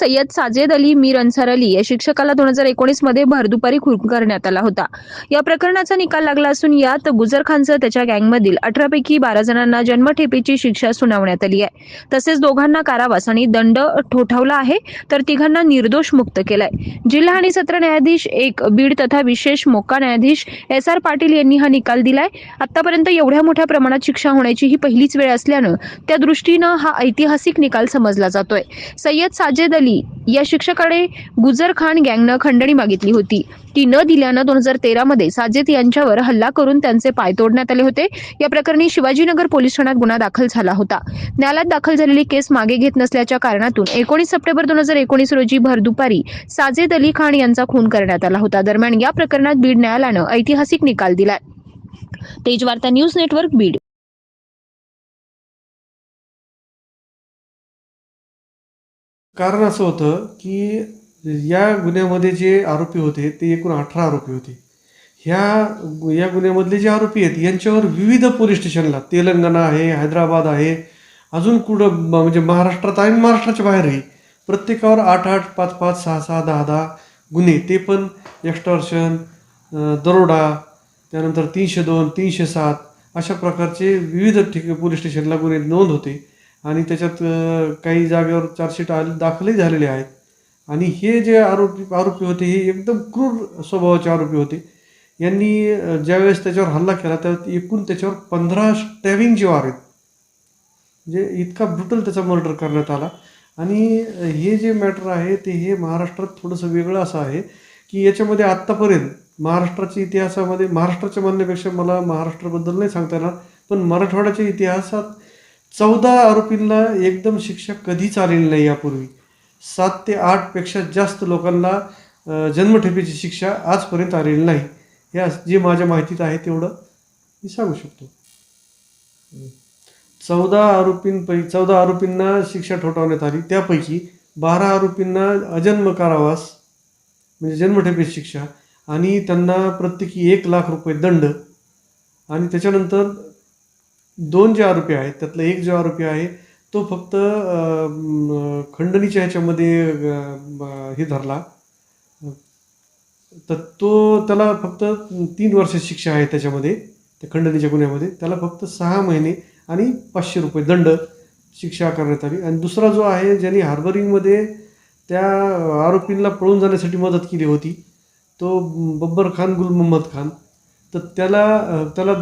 सय्यद साजेद अली मीर अन्सार अली या शिक्षकाला दोन हजार एकोणीसमध्ये भरदुपारी खून करण्यात आला होता. या प्रकरणाचा निकाल लागला असून यात गुजर खानसह त्याच्या गँगमधील अठरापैकी बारा जणांना जन्मठेपेची शिक्षा सुनावण्यात आली आहे. तसेच दोघांना कारावास आणि दंड ठोठावला आहे तर तिघांना निर्दोष मुक्त केलाय. जिल्हा आणि सत्र न्यायाधीश एक बीड तथा विशेष मोका न्यायाधीश एस आर पाटील यांनी हा निकाल दिलाय. आतापर्यंत एवढ्या मोठ्या प्रमाणात शिक्षा होण्याची ही पहिलीच वेळ असल्यानं त्या दृष्टीनं हा ऐतिहासिक निकाल समजला जातोय. सय्यद साजेद अली या शिक्षकाकडे गुजर खान गँगनं खंडणी मागितली होती. ती न दिल्यानं दोन हजार तेरा मध्ये साजेद यांच्यावर हल्ला करून त्यांचे पाय तोडण्यात आले होते. या प्रकरणी शिवाजीनगर पोलीस ठाण्यात गुन्हा दाखल झाला होता. न्यायालयात दाखल झालेली केस मागे घेत नसल्याच्या कारणातून एकोणीस सप्टेंबर दोन हजार एकोणीस रोजी भर दुपारी साजेद अली खान यांचा खून करण्यात आला होता. दरम्यान या प्रकरणात बीड न्यायालयानं ऐतिहासिक निकाल दिलाय. Tejvarta news network Beed. कारण असं होतं की या गुन्ह्यामध्ये जे आरोपी होते ते एकूण अठरा आरोपी होते. ह्या या गुन्ह्यामधले जे आरोपी आहेत यांच्यावर विविध पोलीस स्टेशनला तेलंगणा आहे हैदराबाद आहे अजून कुठं म्हणजे महाराष्ट्रात आहे आणि महाराष्ट्राच्या बाहेरही प्रत्येकावर आठ आठ पाच पाच सहा सहा दहा दहा गुन्हे. ते पण एक्स्टॉर्शन दरोडा त्यानंतर तीनशे दोन तीनशे सात अशा प्रकारचे विविध ठिक पोलीस स्टेशनला गुन्हे नोंद होते. आणि त्याच्यात काही जागेवर चार्जशीट आले दाखलही झालेले आहेत. आणि हे जे आरोपी आरोपी होते हे एकदम क्रूर स्वभावाचे आरोपी होते. यांनी ज्यावेळेस त्याच्यावर हल्ला केला त्यावेळेस एकूण त्याच्यावर पंधरा स्टॅविंग जे आहेत. म्हणजे इतका ब्रुटल त्याचा मर्डर करण्यात आला. आणि हे जे मॅटर आहे ते हे महाराष्ट्रात थोडंसं वेगळं असं आहे की याच्यामध्ये आत्तापर्यंत महाराष्ट्राच्या इतिहासामध्ये महाराष्ट्राच्या म्हणण्यापेक्षा मला महाराष्ट्राबद्दल नाही सांगता येणार पण मराठवाड्याच्या इतिहासात चौदा आरोपींना एकदम शिक्षा कधीच आलेली नाही यापूर्वी. सात ते आठपेक्षा जास्त लोकांना जन्मठेपेची शिक्षा आजपर्यंत आलेली नाही. या जे माझ्या माहितीत आहे तेवढं मी सांगू शकतो. चौदा आरोपींपैकी चौदा आरोपींना शिक्षा ठोठावण्यात आली. त्यापैकी बारा आरोपींना अजन्म कारावास म्हणजे जन्मठेपेची शिक्षा आणि त्यांना प्रत्येकी एक लाख रुपये दंड आणि त्याच्यानंतर दोन जे आरोपी आहेत त्यातला एक जो आरोपी आहे तो फक्त खंडणीच्या ह्याच्यामध्ये हे धरला. तर तो त्याला फक्त तीन वर्ष शिक्षा आहे त्याच्यामध्ये त्या खंडणीच्या गुन्ह्यामध्ये. त्याला फक्त सहा महिने आणि पाचशे रुपये दंड शिक्षा करण्यात आली. आणि दुसरा जो आहे ज्यांनी हार्बरिंगमध्ये त्या आरोपींना पळून जाण्यासाठी मदत केली होती तो बब्बर खान गुल मोहम्मद खान. तर त्याला त्याला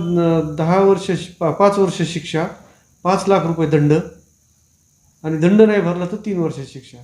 दहा वर्ष शि- पा- पाच वर्ष शिक्षा पाच लाख रुपये दंड. आणि दंड नाही भरला तर तीन वर्ष शिक्षा.